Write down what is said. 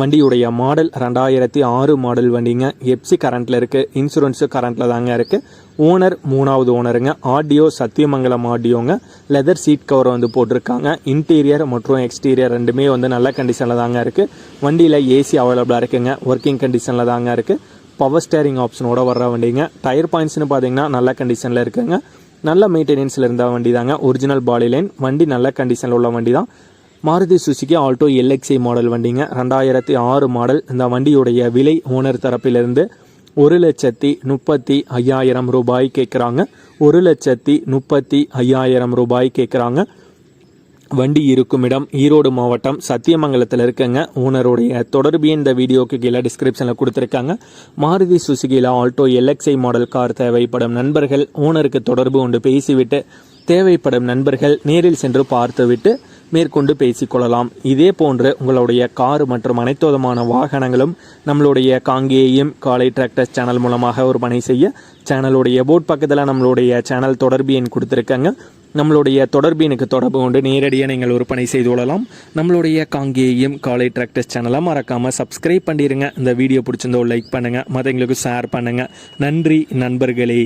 வண்டியுடைய மாடல் ரெண்டாயிரத்தி ஆறு மாடல் வண்டிங்க. எப்சி கரண்ட்டில் இருக்குது இன்சூரன்ஸு கரண்ட்டில் தாங்க இருக்குது ஓனர் மூணாவது ஓனருங்க ஆடியோ சத்தியமங்கலம் ஆடியோங்க லெதர் சீட் கவர் வந்து போட்டிருக்காங்க. இன்டீரியர் மற்றும் எக்ஸ்டீரியர் ரெண்டுமே வந்து நல்ல கண்டிஷனில் தாங்க இருக்குது வண்டியில் ஏசி அவைலபிளாக இருக்குங்க. ஒர்க்கிங் கண்டிஷனில் தாங்க இருக்குது பவர் ஸ்டேரிங் ஆப்ஷனோட வர்ற வண்டிங்க. டயர் பாயிண்ட்ஸ்னு பார்த்தீங்கன்னா நல்ல கண்டிஷனில் இருக்குங்க. நல்ல மெயின்டெனன்ஸில் இருந்த வண்டி தாங்க ஒரிஜினல் பாடி லைன் வண்டி நல்ல கண்டிஷனில் உள்ள வண்டி தான் Maruti Suzuki Alto LXI model வண்டிங்க. ரெண்டாயிரத்தி ஆறு மாடல் இந்த வண்டியுடைய விலை ஓனர் தரப்பிலிருந்து ஒரு லட்சத்தி முப்பத்தி ஐயாயிரம் ரூபாய் கேட்குறாங்க ஒரு லட்சத்தி முப்பத்தி ஐயாயிரம் ரூபாய் கேட்குறாங்க வண்டி இருக்கும் இடம் ஈரோடு மாவட்டம் சத்தியமங்கலத்தில் இருக்குங்க. ஓனருடைய தொடர்பு இந்த வீடியோக்கு கீழே டிஸ்கிரிப்ஷனில் கொடுத்துருக்காங்க. மாருதி சுசுகியில் ஆல்டோ எல்எக்ஸ்ஐ மாடல் கார் தேவைப்படும் நண்பர்கள். ஓனருக்கு தொடர்பு கொண்டு பேசிவிட்டு தேவைப்படும் நண்பர்கள் நேரில் சென்று பார்த்துவிட்டு மேற்கொண்டு பேசிக்கொள்ளலாம். இதே போன்று உங்களுடைய கார் மற்றும் அனைத்து விதமான வாகனங்களும் நம்மளுடைய காங்கேயம் காலை டிராக்டர்ஸ் சேனல் மூலமாக ஒரு பணி செய்ய சேனலுடைய போட் பக்கத்தில் நம்மளுடைய சேனல் தொடர்பு எண் கொடுத்துருக்காங்க. நம்மளுடைய தொடர்பு எனக்கு தொடர்பு கொண்டு நேரடியாக நீங்கள் விற்பனை செய்து கொள்ளலாம். நம்மளுடைய காங்கேயம் காலை டிராக்டர்ஸ் சேனலை மறக்காமல் சப்ஸ்கிரைப் பண்ணிடுங்க இந்த வீடியோ பிடிச்சிருந்தோ லைக் பண்ணுங்கள் மற்றவங்களுக்கு ஷேர் பண்ணுங்கள் நன்றி நண்பர்களே.